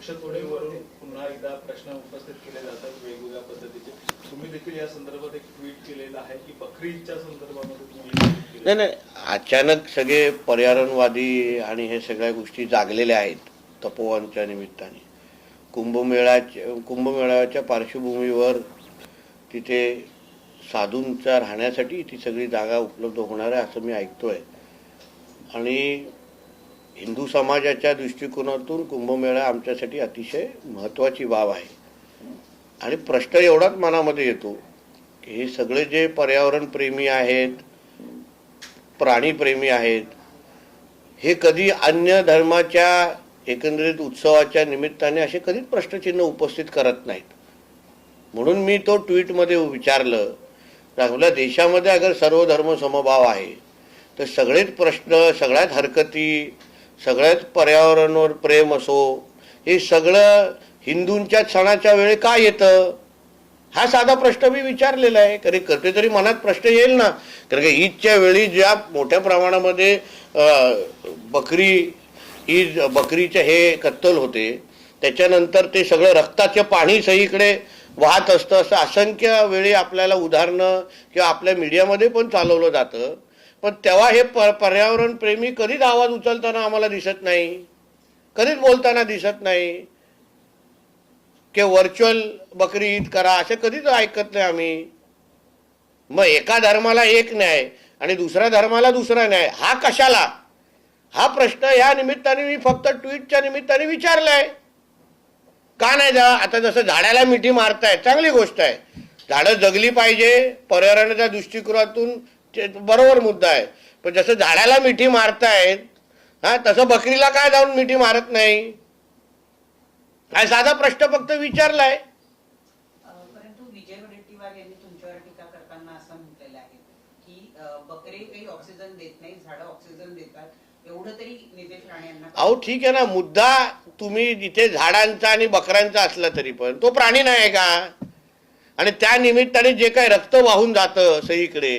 वृक्षतोडीवरून पुन्हा एकदा प्रश्न उपस्थित केले जातात वेगवेगळ्या पद्धतीचे. तुम्ही देखील या संदर्भात एक ट्विट केलेलं आहे की बकरी ईदच्या संदर्भामध्ये तुम्ही नाही नाही अचानक सगळे पर्यावरणवादी आणि हे सगळ्या गोष्टी जागलेल्या आहेत तपोवनच्या निमित्ताने. कुंभमेळ्याच्या कुंभमेळ्याच्या पार्श्वभूमीवर तिथे साधूंच्या राहण्यासाठी ती सगळी जागा उपलब्ध होणार आहे असं मी ऐकतोय. आणि हिंदू समाजाच्या दृष्टिकोनातून कुंभमेळा आमच्यासाठी अतिशय महत्त्वाची बाब आहे. आणि प्रश्न एवढाच मनामध्ये येतो की हे सगळे जे पर्यावरणप्रेमी आहेत प्राणीप्रेमी आहेत हे कधी अन्य धर्माच्या एकंदरीत उत्सवाच्या निमित्ताने असे कधीच प्रश्नचिन्ह उपस्थित करत नाहीत. म्हणून मी तो ट्विटमध्ये विचारलं की आपल्या देशामध्ये अगर सर्व धर्म समभाव आहे तर सगळेच प्रश्न सगळ्यात हरकती सगळ्यात पर्यावरणावर प्रेम असो हे सगळं हिंदूंच्या सणाच्या वेळी का येतं? हा साधा प्रश्न मी विचारलेला आहे. कधी कधीतरी मनात प्रश्न येईल ना? कारण की ईदच्या वेळी ज्या मोठ्या प्रमाणामध्ये बकरी ईद बकरीचे हे कत्तल होते त्याच्यानंतर ते सगळं रक्ताचे पाणी सगळीकडे वाहत असतं. असं असंख्य वेळी आपल्याला उदाहरणं किंवा आपल्या मीडियामध्ये पण चालवलं जातं. पण तेव्हा हे प पर्यावरण प्रेमी कधीच आवाज उचलताना आम्हाला दिसत नाही. कधीच बोलताना दिसत नाही. की व्हर्च्युअल बकरी ईद करा असे कधीच ऐकत नाही आम्ही. मग एका धर्माला एक न्याय आणि दुसऱ्या धर्माला दुसरा न्याय हा कशाला? हा प्रश्न या निमित्ताने मी फक्त ट्विटच्या निमित्ताने विचारलाय. का नाही जा आता जसं झाडाला मिठी मारताय चांगली गोष्ट आहे. झाडं जगली पाहिजे पर्यावरणाच्या दृष्टिकोनातून ते बरोबर मुद्दा आहे. पण जसं झाडाला मिठी मारतायत हा तसं बकरीला काय जाऊन मिठी मारत नाही? हा साधा प्रश्न फक्त विचारलाय. अहो ठीक आहे ना मुद्दा तुम्ही जिथे झाडांचा आणि बकऱ्यांचा असला तरी पण तो प्राणी नाही आहे का? आणि त्या निमित्ताने जे काही रक्त वाहून जातं सगळीकडे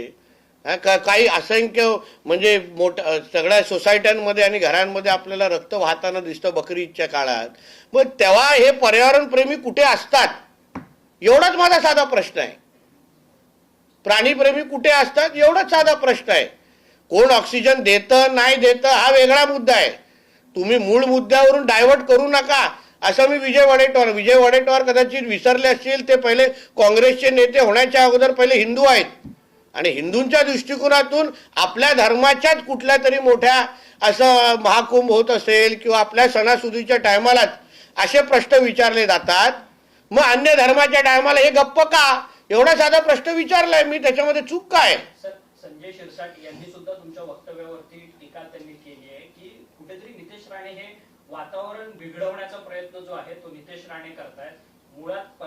का काही असंख्य म्हणजे मोठ सगळ्या सोसायट्यांमध्ये आणि घरांमध्ये आपल्याला रक्त वाहताना दिसतं बकरी ईदच्या काळात. मग तेव्हा हे पर्यावरणप्रेमी कुठे असतात? एवढाच माझा साधा प्रश्न आहे. प्राणीप्रेमी कुठे असतात? एवढाच साधा प्रश्न आहे. कोण ऑक्सिजन देतं नाही देतं हा वेगळा मुद्दा आहे. तुम्ही मूळ मुद्द्यावरून डायव्हर्ट करू नका. असं मी विजय वडेट्टीवार विजय वडेट्टीवार कदाचित विसरले असतील. ते पहिले काँग्रेसचे नेते होण्याच्या अगोदर पहिले हिंदू आहेत. आणि हिंदूंच्या दृष्टिकोनातून आपल्या धर्माच्याच कुठल्या तरी मोठ्या असं महाकुंभ होत असेल किंवा आपल्या सणासुदीच्या टायमालाच असे प्रश्न विचारले जातात. मग अन्य धर्माच्या टायमाला हे गप्प का? एवढा साधा प्रश्न विचारलाय मी त्याच्यामध्ये चूक काय? संजय शिरसाट यांनी सुद्धा तुमच्या वक्तव्यावरती टीका त्यांनी केली आहे की कुठेतरी नितेश राणे हे वातावरण बिघडवण्याचा प्रयत्न जो आहे तो नितेश राणे करतायत. मुळात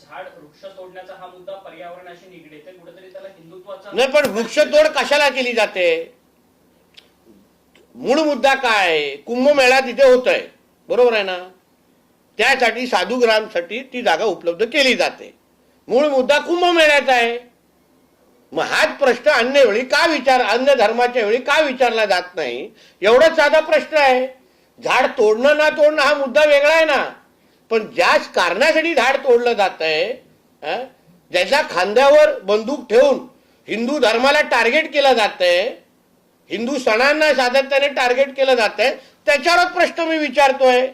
झाड वृक्ष तोडण्याचा हा मुद्दा पर्यावरणाशी निगडीत आहे. कुठेतरी त्याला हिंदुत्वाचा नाही पण वृक्षतोड कशाला केली जाते? मूळ मुद्दा काय? कुंभमेळा तिथे होत आहे बरोबर आहे ना? त्यासाठी साधुग्रामसाठी ती जागा उपलब्ध केली जाते. मूळ मुद्दा कुंभमेळ्याचा आहे. मग हाच प्रश्न अन्य वेळी का विचार अन्य धर्माच्या वेळी का विचारला जात नाही? एवढाच साधा प्रश्न आहे. झाड तोडणं ना तोडणं हा मुद्दा वेगळा आहे ना? पण ज्या कारणासाठी झाड तोडलं जात आहे ज्याच्या खांद्यावर बंदूक ठेवून हिंदू धर्माला टार्गेट केलं जात आहे हिंदू सणांना सातत्याने टार्गेट केलं जात आहे त्याच्यावरच प्रश्न मी विचारतोय.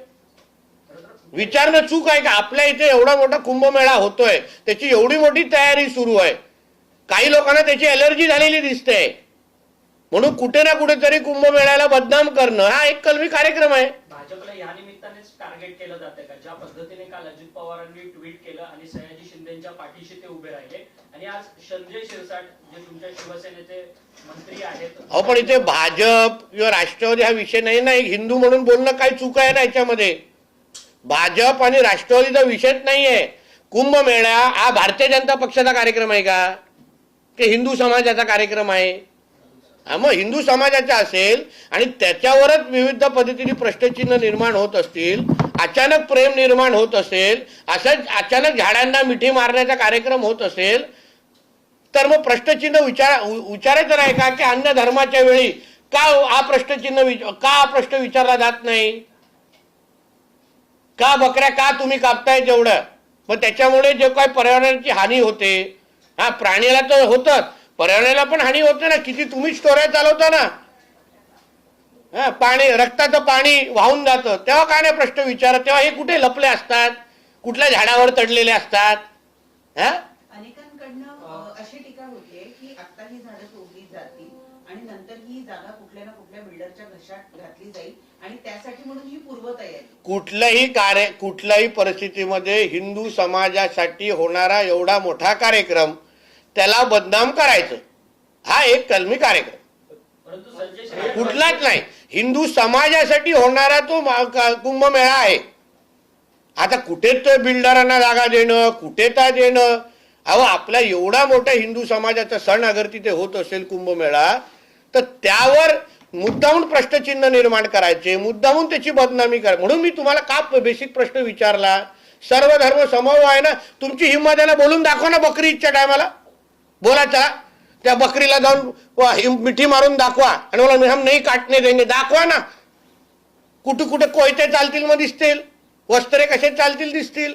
विचारणं चूक आहे का? आपल्या इथे एवढा मोठा कुंभमेळा होतोय त्याची एवढी मोठी तयारी सुरू आहे. काही लोकांना त्याची एलर्जी झालेली दिसते म्हणून कुठे ना कुठेतरी कुंभमेळ्याला बदनाम करणं हा एक कलमी कार्यक्रम आहे. या निमित्तानेच टार्गेट केलं जाते का? ज्या पद्धतीने काल अजित पवारांनी ट्विट केलं आणि सयाजी शिंदेच्या पाठीशी ते उभे राहिले. आणि आज संजय शिरसाट जे तुमच्या शिवसेनेचे मंत्री आहेत अहो पण इथे भाजप किंवा राष्ट्रवादी हा विषय नाही ना. एक हिंदू म्हणून बोलणं काही चूक आहे ना याच्यामध्ये? भाजप आणि राष्ट्रवादीचा विषयच नाहीये. कुंभमेळा हा भारतीय जनता पक्षाचा कार्यक्रम आहे का? की हिंदू समाजाचा कार्यक्रम आहे? मग हिंदू समाजाचा असेल आणि त्याच्यावरच विविध पद्धतीने प्रश्नचिन्ह निर्माण होत असतील अचानक प्रेम निर्माण होत असेल असंच अचानक झाडांना मिठी मारण्याचा कार्यक्रम होत असेल तर मग प्रश्नचिन्ह विचार विचारायचं नाही का की अन्य धर्माच्या वेळी का हा प्रश्नचिन्ह विच- का हा प्रश्न विचारला जात नाही? का बकऱ्या का तुम्ही कापताय तेवढं मग त्याच्यामुळे जे काही पर्यावरणाची हानी होते. हा प्राण्याला तर होतच. पर्यावरणाला पण हानी होते ना. किती तुम्ही स्टोऱ्या चालवता ना. हा पाणी रक्ताचं पाणी वाहून जातं. तेव्हा काय नाही प्रश्न विचारत. तेव्हा हे कुठे लपले असतात? कुठल्या झाडावर चढलेले असतात? हा? अनेकांकडनं अ, अशी टीका होतीये की आता ही झाडं तोडली जातील आणि नंतर ही जागा कुठल्या ना कुठल्या बिल्डरच्या घशात घातली जाईल आणि त्यासाठी म्हणून ही पूर्वतयारी. कुठल्याही कार्य कुठल्याही परिस्थितीमध्ये हिंदू समाजासाठी होणारा एवढा मोठा कार्यक्रम त्याला बदनाम करायचं. हा एक कलमी कार्यक्रम. कुठलाच नाही. हिंदू समाजासाठी होणारा तो कुंभमेळा आहे. आता कुठे तर बिल्डरांना जागा देणं कुठे त्या देणं. अहो आपला एवढा मोठा हिंदू समाजाचा सण अगर तिथे होत असेल कुंभमेळा तर त्यावर मुद्दामून प्रश्नचिन्ह निर्माण करायचे मुद्दामून त्याची बदनामी करा म्हणून मी तुम्हाला का बेसिक प्रश्न विचारला? सर्व धर्म समभाव आहे ना? तुमची हिंमत आहे ना? बोलून दाखवा ना बकरी ईदच्या टायमाला बोला चला त्या बकरीला जाऊन वा- मिठी मारून दाखवा. आणि मला हम नाही काटणे देणे. दाखवा ना. कुठे कुठे कोयते चालतील मग दिसतील. वस्त्रे कसे चालतील दिसतील.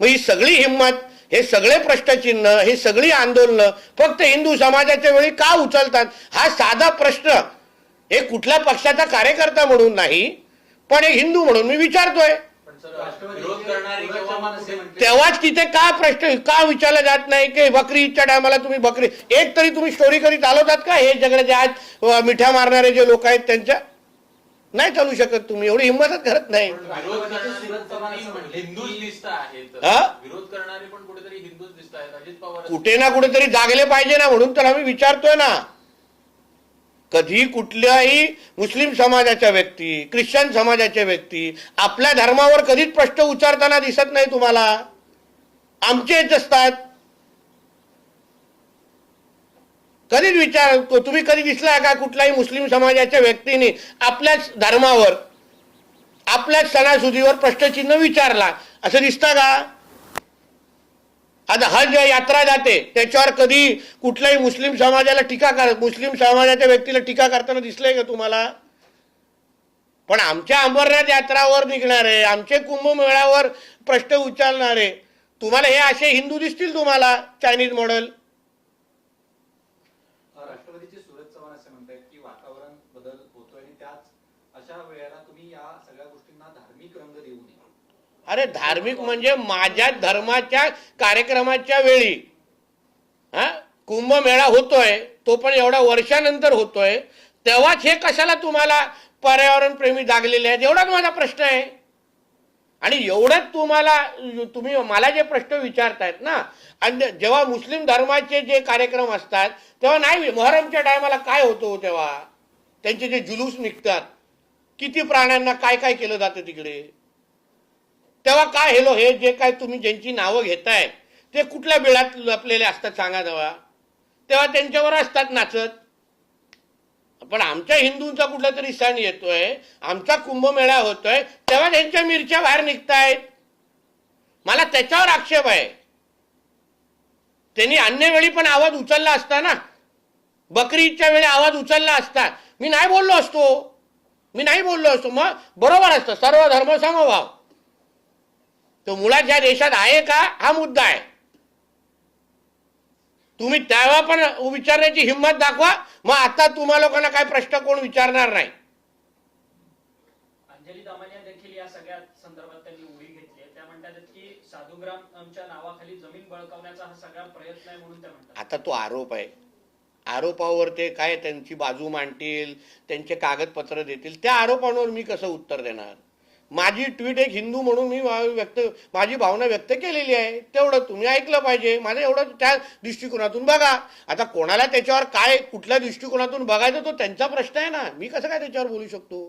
मग ही सगळी हिंमत हे सगळे प्रश्नचिन्ह हे सगळी आंदोलनं फक्त हिंदू समाजाच्या वेळी का उचलतात? हा साधा प्रश्न. हे कुठल्या पक्षाचा कार्यकर्ता म्हणून नाही पण एक हिंदू म्हणून मी विचारतोय. विरोध करणारे तेव्हाच तिथे का प्रश्न का विचारला जात नाही की बकरी ईदच्या टायमाला तुम्ही बकरी एक तरी तुम्ही स्टोरी कधी चालवतात का? हे सगळे जे आज मिठ्या मारणारे जे लोक आहेत त्यांच्या नाही चालू शकत तुम्ही. एवढी हिंमतच करत नाही. पण विरोध करणारे पण हिंदूच दिसत आहेत. हा? विरोध करणारे पण कुठेतरी हिंदूच दिसत आहेत. अजित पवार कुठे ना कुठेतरी जागले पाहिजे ना म्हणून तर आम्ही विचारतोय ना. कधी कुठल्याही मुस्लिम समाजाच्या व्यक्ती ख्रिश्चन समाजाच्या व्यक्ती आपल्या धर्मावर कधीच प्रश्न उच्चारताना दिसत नाही तुम्हाला. आमचेच असतात. कधीच विचार तुम्ही कधी दिसला का कुठल्याही मुस्लिम समाजाच्या व्यक्तीने आपल्याच धर्मावर आपल्याच सणासुदीवर प्रश्नचिन्ह विचारला? असं दिसतं का? आता हज यात्रा जाते त्याच्यावर कधी कुठल्याही मुस्लिम समाजाला टीका कर मुस्लिम समाजाच्या व्यक्तीला टीका करताना दिसलंय का तुम्हाला? पण आमच्या अमरनाथ यात्रावर निघणारे आमचे कुंभमेळ्यावर प्रश्न उचलणारे तुम्हाला हे असे हिंदू दिसतील तुम्हाला चायनीज मॉडेल? राष्ट्रवादीचे चव्हाण असे म्हणतात की वातावरण बदल होतोय त्याच अशा वेळेला तुम्ही या सगळ्या गोष्टींना धार्मिक रंग अरे धार्मिक म्हणजे माझ्या धर्माच्या कार्यक्रमाच्या वेळी. हा? कुंभमेळा होतोय तो पण एवढा वर्षानंतर होतोय. तेव्हाच हे कशाला तुम्हाला पर्यावरण प्रेमी जागलेले आहेत? एवढाच माझा प्रश्न आहे. आणि एवढंच तुम्हाला तुम्ही मला जे प्रश्न विचारतायत ना आणि जेव्हा मुस्लिम धर्माचे जे कार्यक्रम असतात तेव्हा नाही मोहरमच्या टायमाला काय होतो हो तेव्हा? त्यांचे जे जुलूस निघतात. किती प्राण्यांना काय काय केलं जातं तिकडे? तेव्हा काय हेलो हे जे काय तुम्ही ज्यांची नावं घेताय ते कुठल्या बिळात लपलेले असतात सांगा तेव्हा. तेव्हा त्यांच्यावर असतात नाचत. पण आमच्या हिंदूंचा कुठला तरी सण येतोय आमचा कुंभमेळा होतोय तेव्हा त्यांच्या मिरच्या बाहेर निघतायत. मला त्याच्यावर आक्षेप आहे. त्यांनी अन्य वेळी पण आवाज उचलला असता ना. बकरीच्या वेळी आवाज उचलला असता. मी नाही बोललो असतो. मी नाही बोललो असतो. मग बरोबर असतं. सर्व धर्म समभाव. तो मुळात या देशात आहे का हा मुद्दा आहे. तुम्ही तेव्हा पण विचारण्याची हिंमत दाखवा. मग आता तुम्हा लोकांना काय प्रश्न कोण विचारणार नाही. अंजली दामानिया देखील या सगळ्या संदर्भात त्यांनी उडी घेतली त्या म्हणतात की नावाखाली जमीन बळकावण्याचा हा सगळा प्रयत्न आहे म्हणून त्या म्हणतात. आता तो आरोप आहे. आरोपावर ते काय त्यांची बाजू मांडतील त्यांचे कागदपत्र देतील त्या आरोपांवर मी कसं उत्तर देणार? माझी ट्विट एक हिंदू म्हणून मी व्यक्त माझी भावना व्यक्त केलेली आहे. तेवढं तुम्ही ऐकलं पाहिजे. माझं एवढं त्या दृष्टिकोनातून बघा. आता कोणाला त्याच्यावर काय कुठल्या दृष्टिकोनातून बघायचं तो त्यांचा प्रश्न आहे ना. मी कसं काय त्याच्यावर बोलू शकतो?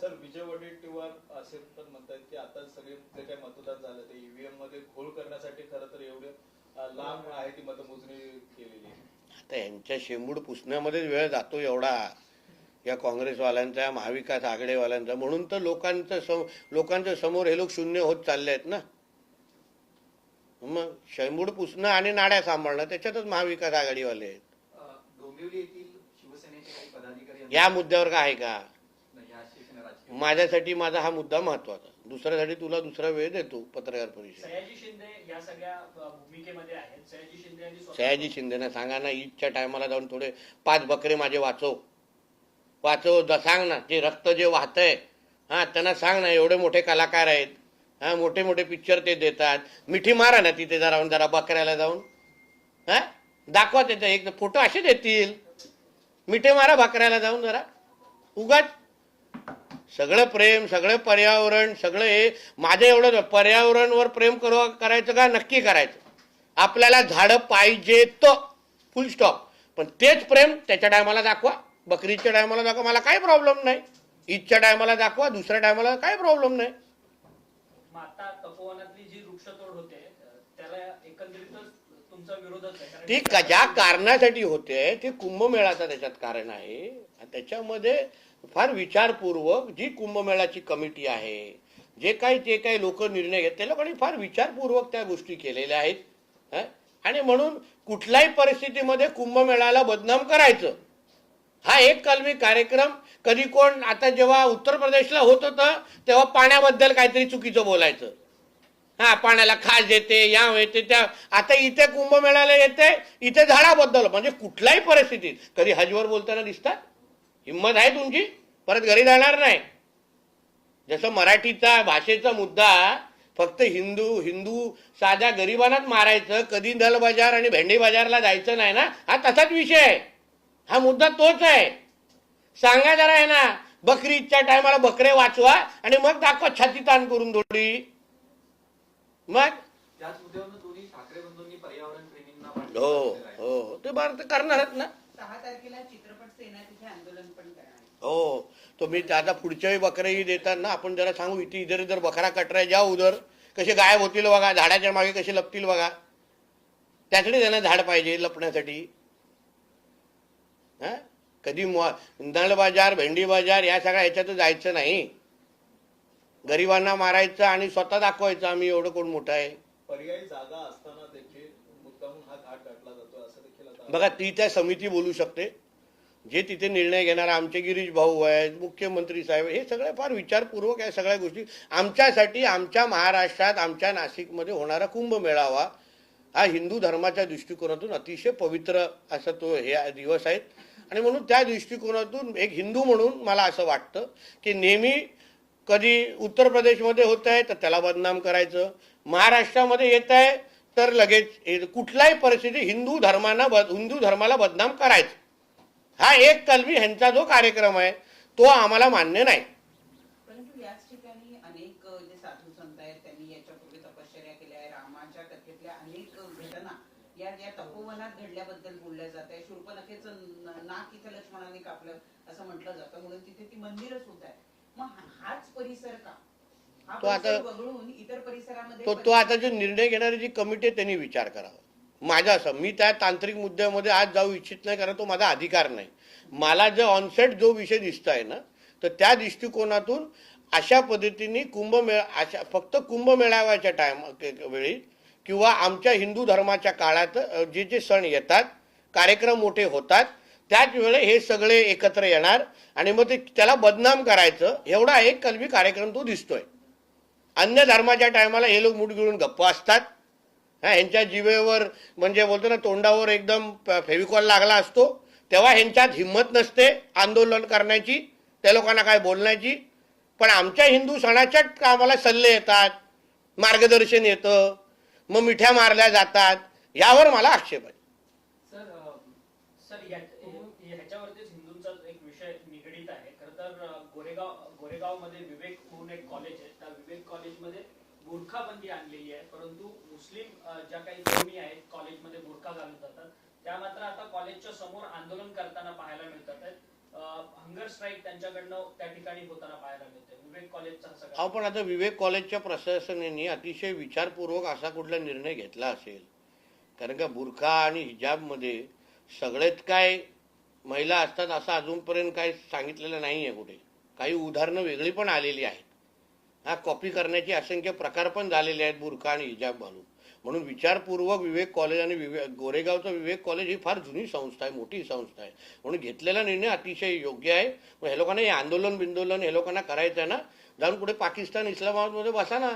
सर विजय वडेट्टीवार असे पण म्हणतात की आता सगळे जे काही मतदान झालं ते ईव्हीएममध्ये घोळ करण्यासाठी खरं तर एवढे लांब आहे ती मतमोजणी केलेली. आता यांच्या शेंबूड पुसण्यामध्येच वेळ जातो एवढा. या काँग्रेसवाल्यांचा या महाविकास आघाडीवाल्यांचा. म्हणून तर लोकांचं सम लोकांच्या समोर हे लोक शून्य होत चालले आहेत ना. मग शेंबूड पुसणं आणि नाड्या सांभाळणं त्याच्यातच महाविकास आघाडीवाले आहेत. अं, डोंबिवली येथील शिवसेनेचे काही पदाधिकारी यांनी- या मुद्द्यावर काय आहे का? माझ्यासाठी माझा हा मुद्दा महत्त्वाचा दुसऱ्यासाठी तुला दुसरा वेळ देतो पत्रकार परिषद. सयाजी शिंदे या सगळ्या अ, भूमिकेमध्ये आहेत. सयाजी शिंदे यांनी स्वतः- सयाजी शिंदेना सांगा ना ईदच्या टायमाला जाऊन थोडे पाच बकरे माझे वाचव. वाचव सांग ना जे रक्त जे वाहतंय. हां त्यांना सांग ना एवढे मोठे कलाकार आहेत. हां मोठे मोठे पिक्चर ते देतात. मिठी मारा ना तिथे जरा जरा बकऱ्याला जाऊन. हां दाखवा त्याचा एक फोटो असे देतील. मिठे मारा बकऱ्याला जाऊन जरा. उगाच. सगळं प्रेम सगळं पर्यावरण सगळं हे. माझं एवढं पर्यावरणवर प्रेम करू करायचं का? नक्की करायचं. आपल्याला झाडं पाहिजे तर फुल स्टॉप पण तेच प्रेम त्याच्या टायमाला दाखवा. बकरीच्या टायमाला दाखवा मला काही प्रॉब्लेम नाही. ईदच्या टायमाला दाखवा दुसऱ्या टायमाला काही प्रॉब्लेम नाही. मग आता तपोवनातली जी वृक्षतोड होते अ, त्याला एकंदरीतच तुमचा विरोधच आहे कारण ती की- ज्या कारणासाठी होते ते कुंभमेळाचं त्याच्यात कारण आहे. त्याच्यामध्ये फार विचारपूर्वक जी कुंभमेळाची कमिटी आहे जे काही जे काही लोक निर्णय घेत त्या लोकांनी फार विचारपूर्वक त्या गोष्टी केलेल्या आहेत. हं? आणि म्हणून कुठल्याही परिस्थितीमध्ये कुंभमेळ्याला बदनाम करायचं. हा एक कलमी कार्यक्रम. कधी कोण आता जेव्हा उत्तर प्रदेशला होत होतं तेव्हा पाण्याबद्दल काहीतरी चुकीचं बोलायचं. हा पाण्याला खास येते या येते त्या आता इथे कुंभमेळ्याला येते इथे झाडाबद्दल म्हणजे कुठल्याही परिस्थितीत. कधी हजवर बोलताना दिसतात. हिंमत आहे तुमची परत घरी जाणार नाही. जसं मराठीचा भाषेचा मुद्दा फक्त हिंदू हिंदू साध्या गरिबांनाच मारायचं कधी दल बाजार आणि भेंडी बाजारला जायचं नाही ना हा तसाच विषय आहे. हा मुद्दा तोच आहे. सांगा जरा आहे ना बकरी ईदच्या टायमाला बकरे वाचवा आणि मग दाखवा छाती ताण करून थोडी. मग? त्याच मुद्द्यावरून दोन्ही ठाकरे बंधूंनी पर्यावरण प्रेमींना हो. हो ते भारत करणारच ना. हो तो मी आता पुढच्या वेळी बकरेही देतात ना आपण जरा सांगू इथे इधर इधर बकरा कटराय जा उधर. कसे गायब होतील बघा झाडाच्या मागे कसे लपतील बघा. त्यासाठी त्यांना झाड पाहिजे लपण्यासाठी. हा? कधी नळ बाजार भेंडी बाजार या सगळ्या ह्याच्यात जायचं नाही. गरिबांना मारायचं आणि स्वतः दाखवायचं आम्ही एवढं कोण मोठं आहे. पर्यायी जागा असताना देखील मुद्दामून हा घाट गाठला जातो असं देखील आता बघा ती त्या समिती बोलू शकते. जे तिथे निर्णय घेणार आमचे गिरीश भाऊ आहेत मुख्यमंत्री साहेब हे सगळं फार विचारपूर्वक या सगळ्या गोष्टी. आमच्यासाठी आमच्या महाराष्ट्रात आमच्या नाशिकमध्ये होणारा कुंभ मेळावा हा हिंदू धर्माच्या दृष्टिकोनातून अतिशय पवित्र असा तो हे दिवस आहेत. आणि म्हणून त्या दृष्टिकोनातून एक हिंदू म्हणून मला असं वाटतं की नेहमी कधी उत्तर प्रदेशमध्ये होत आहे तर त्याला बदनाम करायचं. महाराष्ट्रामध्ये येत आहे तर लगेच कुठलाही परिस्थिती हिंदू धर्मांना बद- हिंदू धर्माला बदनाम करायचं. हा एक कलमी ह्यांचा जो कार्यक्रम आहे तो आम्हाला मान्य नाही परंतु याच ठिकाणी अनेक अ, जे साधू संत आहेत त्यांनी याच्यापूर्वी तपश्चर्या केल्या आहे रामाच्या कथेतल्या अनेक अ, घटना या या तपोवनात बोलल्या जात. शूर्पणखेचं न- नाक इथं लक्ष्मणाने कापलं असं म्हटलं जातं. म्हणून तिथे ती मंदिरं सुद्धा आहे मग हाच परिसर का? हा तो आता- परिसर वगळून इतर परिसरामध्ये तो तो आता जो निर्णय घेणारी जी कमिटी आहे त्यांनी विचार करावा. माझा असं मी त्या तांत्रिक मुद्द्यामध्ये आज जाऊ इच्छित नाही कारण तो माझा अधिकार नाही. मला जो ऑनसेट जो विषय दिसत आहे ना तर त्या दृष्टिकोनातून अशा पद्धतीने कुंभमेळा अशा फक्त कुंभमेळाव्याच्या टाइम वेळी किंवा आमच्या हिंदू धर्माच्या काळात अ, जे जे सण येतात कार्यक्रम मोठे होतात. त्याच वेळे हे सगळे एकत्र येणार आणि मग ते त्याला बदनाम करायचं एवढा एक कलमी कार्यक्रम तो दिसतोय. अन्य धर्माच्या टायमाला हे लोक मूठ गिळून गप्प असतात. हा ह्यांच्या जीवेवर म्हणजे बोलतो ना तोंडावर एकदम फेविकॉल लागला असतो. तेव्हा ह्यांच्यात हिंमत नसते आंदोलन करण्याची त्या लोकांना काय बोलण्याची. पण आमच्या हिंदू सणाच्या कामाला सल्ले येतात मार्गदर्शन येतं मग मिठ्या मारल्या जातात यावर मला आक्षेप आहे. सर ह्याच्यावरतीच हिंदूंचा एक विषय निगडीत आहे खर तर गोरेगाव गोरेगावमध्ये विवेक म्हणून एक कॉलेज आहे. त्या विवेक कॉलेजमध्ये बुरखाबंदी आणलेली आहे. परंतु मुस्लिम ज्या काही तरुणी आहेत कॉलेजमध्ये बुरखा घालून जातात. त्या मात्र आता कॉलेजच्या समोर आंदोलन करताना पाहायला मिळतात. आहेत हंगर स्ट्राईक त्यांच्याकडनं त्या ठिकाणी होताना पाहायला मिळते. विवेक कॉलेजचा हा पण आता विवेक कॉलेजच्या प्रशासनाने अतिशय विचारपूर्वक असा कुठला निर्णय घेतला असेल? कारण का बुरखा आणि हिजाबमध्ये सगळेच काय महिला असतात असं अजूनपर्यंत काय सांगितलेलं नाही आहे कुठे. काही उदाहरणं वेगळी पण आलेली आहेत. हा कॉपी करण्याचे असंख्य प्रकार पण झालेले आहेत बुरखा आणि हिजाब घालून म्हणून विचारपूर्वक विवेक कॉलेज आणि विवेक गोरेगावचं विवेक कॉलेज ही फार जुनी संस्था आहे मोठी संस्था आहे. म्हणून घेतलेला निर्णय अतिशय योग्य आहे. मग हे लोकांना हे आंदोलन बिंदोलन हे लोकांना करायचं आहे ना जाऊन कुठे पाकिस्तान इस्लामाबादमध्ये बसा ना.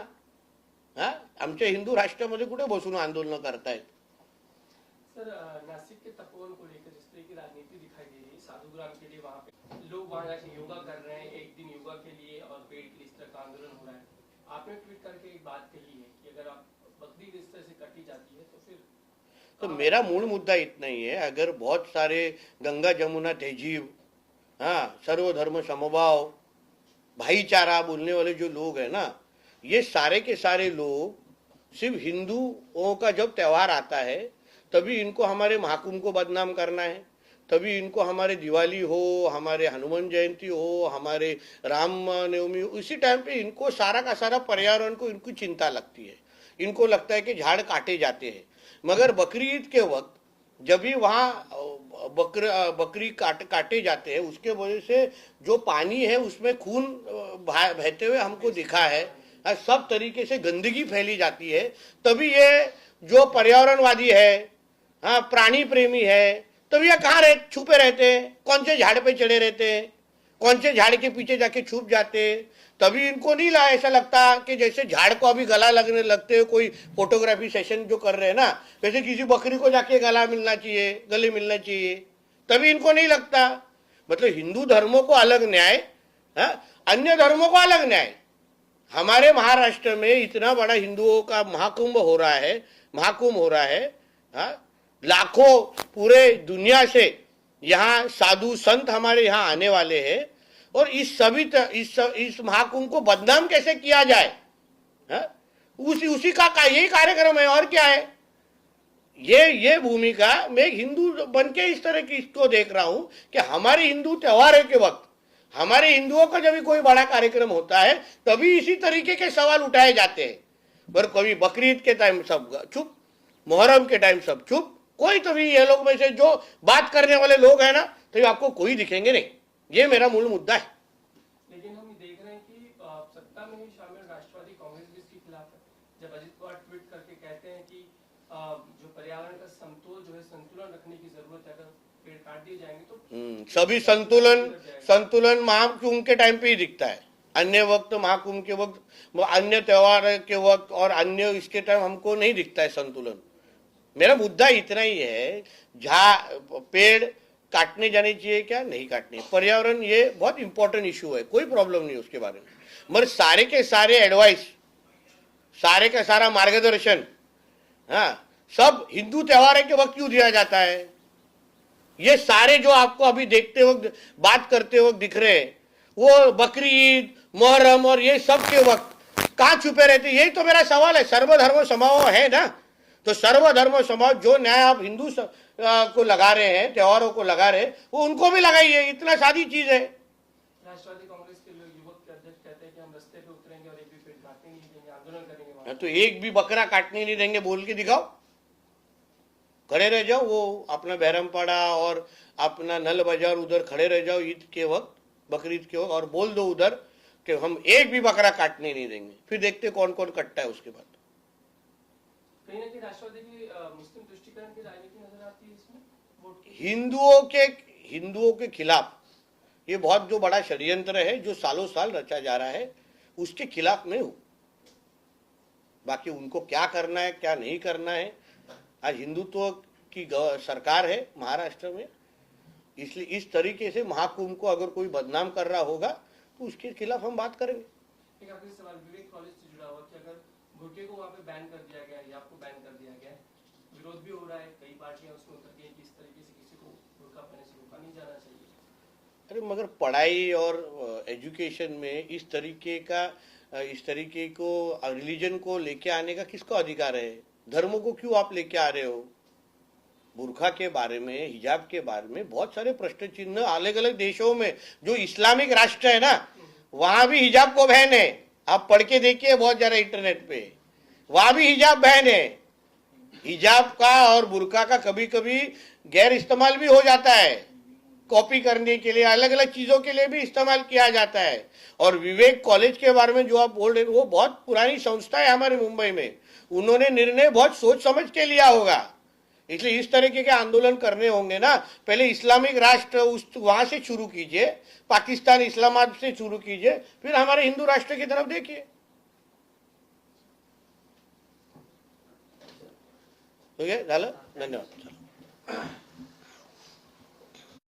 हा? आमच्या हिंदू राष्ट्रामध्ये कुठे बसून आंदोलनं करतायत? राजनीति दिखाई दे रही है। साधुग्राम के लिए वहाँ पे लोग वहाँ जाके योगा कर रहे हैं, एक दिन योगा के लिए और पेड़ के लिए इस तरह का आंदोलन हो रहा है। आपने ट्वीट करके एक बात कही है कि अगर आप बकरी इस तरह से कटी जाती है तो फिर तो मेरा मूल मुद्दा इतना ही है, अगर बहुत सारे गंगा जमुना तहजीब हाँ सर्वधर्म समभाव, भाईचारा बोलने वाले जो लोग हैं ना, ये सारे के सारे लोग सिर्फ़ हिंदुओं का जब त्योहार आता है, तभी इनको हमारे महाकुंभ को बदनाम करना है। तभी इनको हमारे दिवाली हो, हमारे हनुमान जयंती हो, हमारे राम नवमी हो, उसी टाइम पे इनको सारा का सारा पर्यावरण को इनको चिंता लगती है। इनको लगता है कि झाड़ काटे जाते हैं। मगर बकरी ईद के वक्त जब भी वहाँ बकर, बकरी काट, काटे जाते हैं, उसके वजह से जो पानी है, उसमें खून बहते हुए हमको दिखा है सब तरीके से गंदगी फैली जाती है। तभी ये जो पर्यावरणवादी है हाँ प्राणी प्रेमी है तभी ये कहाँ रह छुपे रहते हैं कौन से झाड़ पे चढ़े रहते हैं कौन से झाड़ के पीछे जाके छुप जाते हैं तभी इनको नहीं ला ऐसा लगता कि जैसे झाड़ को अभी गला लगने लगते हैं कोई फोटोग्राफी सेशन जो कर रहे हैं ना वैसे किसी बकरी को जाके गला मिलना चाहिए गले मिलना चाहिए तभी इनको नहीं लगता मतलब हिंदू धर्मों को अलग न्याय हाँ, अन्य धर्मों को अलग न्याय हमारे महाराष्ट्र में इतना बड़ा हिंदुओं का महाकुंभ हो रहा है महाकुंभ हो रहा है हाँ? लाखों पूरे दुनिया से यहाँ साधु संत हमारे यहाँ आने वाले हैं और इस सभी त, इस इस महाकुंभ को बदनाम कैसे किया जाए? हाँ? उसी उसी का, का यही कार्यक्रम है और क्या है? ये ये भूमिका मैं हिंदू बन के इस तरह की इसको देख रहा हूँ कि हमारे हिंदू त्योहार के वक्त हमारे हिंदुओं का जब भी कोई बड़ा कार्यक्रम होता है तभी इसी तरीके के सवाल उठाए जाते हैं। पर कभी बकरीद के टाइम सब चुप मुहर्रम के टाइम सब चुप कोई तभी ये लोग में से जो बात करने वाले लोग हैं ना तो ये आपको कोई दिखेंगे नहीं। ये मेरा मूल मुद्दा है। लेकिन हम देख रहे हैं कि सत्ता में शामिल राष्ट्रवादी कांग्रेस भी इसके खिलाफ है। जब अजित पवार ट्वीट करके कहते हैं कि जो पर्यावरण का समतोल जो है संतुलन रखने की ज़रूरत है अगर पेड़ काट दिए जाएँगे तो हम्म, सभी संतुलन संतुलन महाकुंभ के टाइम पे ही दिखता है। अन्य वक्त महाकुंभ के वक्त अन्य त्योहार के वक्त और अन्य इसके टाइम हमको नहीं दिखता है संतुलन। मेरा मुद्दा इतना ही है, जहाँ पेड़ काटने जाने चाहिए क्या? नहीं काटने। पर्यावरण ये बहुत इंपॉर्टेंट इशू है, कोई प्रॉब्लम नहीं उसके बारे में। मगर सारे के सारे एडवाइस सारे का सारा मार्गदर्शन हाँ सब हिंदू त्योहार के वक्त क्यों दिया जाता है? ये सारे जो आपको अभी देखते वक्त, बात करते वक्त दिख रहे हैं, वो बकरी ईद, मुहर्रम और ये सब के वक्त, कहाँ छुपे रहते? यही तो मेरा सवाल है, सर्वधर्म समाव है ना? तो सर्वधर्म समाज जो न्याय आप हिंदू स- आ, को लगा रहे हैं त्योहारों को लगा रहे हैं वो उनको भी लगाइए इतना सादी चीज़ है। राष्ट्रवादी कांग्रेस के लोग युवक अध्यक्ष कहते हैं कि हम रस्ते पे उतरेंगे और एक भी पेड़ काटने नहीं देंगे आंदोलन करेंगे हाँ, तो एक भी बकरा काटने नहीं देंगे बोल के दिखाओ। खड़े रह जाओ वो अपना बहरमपाड़ा और अपना नल बाज़ार उधर खड़े रह जाओ ईद के वक्त बकरीद के वक्त और बोल दो उधर कि हम एक भी बकरा काटने नहीं देंगे। फिर देखते कौन कौन कटता है उसके बाद। कहीं ना कहीं राष्ट्रवादी की मुस्लिम तुष्टिकरण की राजनीति नज़र आती है इसमें? हिंदुओं के हिंदुओं के खिलाफ ये बहुत जो बड़ा षड्यंत्र है जो सालों साल रचा जा रहा है उसके खिलाफ मैं हूँ। बाकी उनको क्या करना है क्या नहीं करना है आज हिंदुत्व की सरकार है महाराष्ट्र में इसलिए इस तरीके से महाकुंभ को अगर कोई बदनाम कर रहा होगा तो उसके खिलाफ हम बात करेंगे। एक सवाल विवेक कॉलेज से जुड़ा हुआ कि अगर भुट्टे को वहाँ पे बैन कर दिया गया या आपको बैन कर दिया गया। विरोध भी हो रहा है कई पार्टियाँ उसमें उतर गई हैं कि इस तरीके से किसी को बुर्का पहनने से रोका नहीं जाना चाहिए। अरे मगर पढ़ाई और एजुकेशन में इस तरीके का इस तरीके को रिलीजन को लेके आने का किसको अधिकार है? धर्मों को क्यों आप लेके आ रहे हो? बुरखा के बारे में हिजाब के बारे में बहुत सारे प्रश्न चिन्ह अलग अलग देशों में जो इस्लामिक राष्ट्र है ना वहाँ भी हिजाब को बहन है। आप पढ़ के देखिए बहुत ज़्यादा इंटरनेट पे। वहाँ भी हिजाब बहन है। हिजाब का और बुरका का कभी कभी गैर इस्तेमाल भी हो जाता है। कॉपी करने के लिए अलग अलग चीज़ों के लिए भी इस्तेमाल किया जाता है। और विवेक कॉलेज के बारे में जो आप बोल रहे हैं, वो बहुत पुरानी संस्था है हमारे मुंबई में। उन्होंने निर्णय बहुत सोच समझ के लिया होगा। इसलिए इस तरीके के आंदोलन करने होंगे ना, पहले इस्लामिक राष्ट्र उस वहाँ से शुरू कीजिए, पाकिस्तान इस्लामाबाद से शुरू कीजिए, फिर हमारे हिंदू राष्ट्र की तरफ़ देखिए। धन्यवाद।